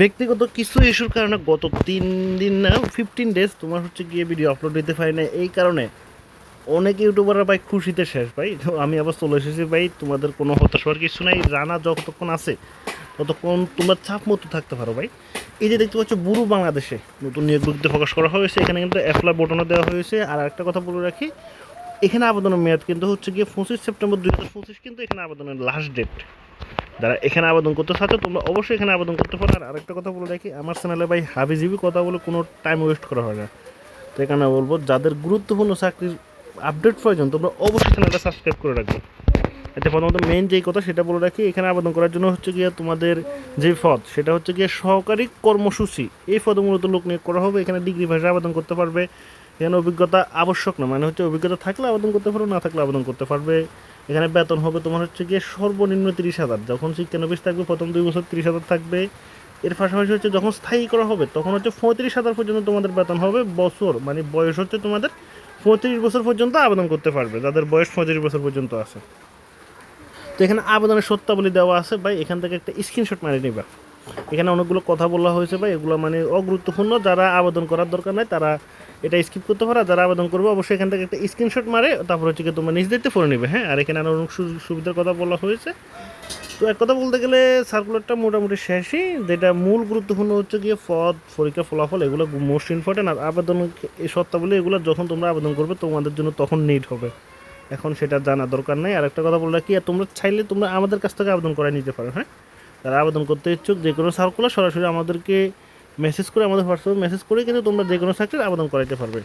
ব্যক্তিগত কিছু ইস্যুর কারণে গত তিন দিন না ফিফটিন ডেজ তোমার হচ্ছে গিয়ে ভিডিও আপলোড দিতে পারি না এই কারণে অনেক ইউটিউবাররা ভাই খুশিতে শেষ ভাই। আমি আবার চলে এসেছি ভাই, তোমাদের কোনো হতাশার কিছু নাই। জানা যতক্ষণ আছে, ততক্ষণ তোমরা চাপ মতো থাকতে পারো ভাই। এই যে দেখতে পাচ্ছ বুড়ো বাংলাদেশে নতুন নিয়োগ বিজ্ঞপ্তি প্রকাশ করা হয়েছে। এখানে কিন্তু অ্যাপ্লাই বটনও দেওয়া হয়েছে। আর একটা কথা বলে রাখি, এখানে আবেদনের মেয়াদ কিন্তু হচ্ছে গিয়ে পঁচিশ সেপ্টেম্বর দুই হাজার পঁচিশ কিন্তু এখানে আবেদনের লাস্ট ডেট যারা এখানে আবেদন করতে চাচ্ছ, তোমরা অবশ্যই এখানে আবেদন করতে পারো। আর আরেকটা কথা বলে রাখি আমার চ্যানেলে ভাই হাবিজিবি কথা বলে কোনো টাইম ওয়েস্ট করা হয় না। তো এখানে বলব, যাদের গুরুত্বপূর্ণ চাকরির আপডেট প্রয়োজন, তোমরা অবশ্যই চ্যানেলটা সাবস্ক্রাইব করে রাখবে। এতে প্রথমত মেন যেই কথা, সেটা বলে রাখি, এখানে আবেদন করার জন্য হচ্ছে গিয়ে তোমাদের যে পদ, সেটা হচ্ছে গিয়ে সহকারী কর্মসূচি। এই পদে মূলত লোক নিয়োগ করা হবে, এখানে ডিগ্রি ভাষায় আবেদন করতে পারবে। এখানে অভিজ্ঞতা আবশ্যক না মানে হচ্ছে অভিজ্ঞতা থাকলে আবেদন করতে পারবে, না থাকলে আবেদন করতে পারবে। এখানে বেতন হবে তোমার হচ্ছে গিয়ে সর্বনিম্ন তিরিশ হাজার, যখন শিক্ষানবিশ থাকবে প্রথম দুই বছর তিরিশ হাজার থাকবে। এর পাশাপাশি হচ্ছে যখন স্থায়ী করা হবে, তখন হচ্ছে পঁয়ত্রিশ হাজার পর্যন্ত তোমাদের বেতন হবে, বছর মানে বয়স হচ্ছে তোমাদের পঁয়ত্রিশ বছর পর্যন্ত আবেদন করতে পারবে, যাদের বয়স পঁয়ত্রিশ বছর পর্যন্ত আছে। তো এখানে আবেদনের সত্যাবলী দেওয়া আছে, ভাই, এখান থেকে একটা স্ক্রিনশট মারি নিবা। এখানে অনেকগুলো কথা বলা হয়েছে ভাই, এগুলো মানে অগুরুত্বপূর্ণ। যারা আবেদন করার দরকার নাই, তারা এটা স্কিপ করতে পারে। যারা আবেদন করবে, অবশ্যই এখান থেকে একটা স্ক্রিনশট মারে, তারপর হচ্ছে তোমরা নিজ দেখতে পড়ে নেবে হ্যাঁ? আর এখানে আরও অনেক সুবিধার কথা বলা হয়েছে। তো এক কথা বলতে গেলে সার্কুলারটা মোটামুটি শেষই। যেটা মূল গুরুত্বপূর্ণ হচ্ছে গিয়ে পদ পরীক্ষা ফলাফল, এগুলো মোস্ট ইম্পর্টেন্ট আর আবেদন এই সত্তাবলী এগুলো যখন তোমরা আবেদন করবে, তোমাদের জন্য তখন নিড হবে। এখন সেটা জানা দরকার নেই। আর একটা কথা বলে কি, আর তোমরা চাইলে তোমরা আমাদের কাছ থেকে আবেদন করে নিতে পারো হ্যাঁ? যারা আবেদন করতে ইচ্ছুক, যে কোনো সার্কুলার সরাসরি আমাদেরকে মেসেজ করে, আমাদের হোয়াটসঅ্যাপে মেসেজ করে কিন্তু তোমরা যে কোনো চাকরির আবেদন করাইতে পারবে।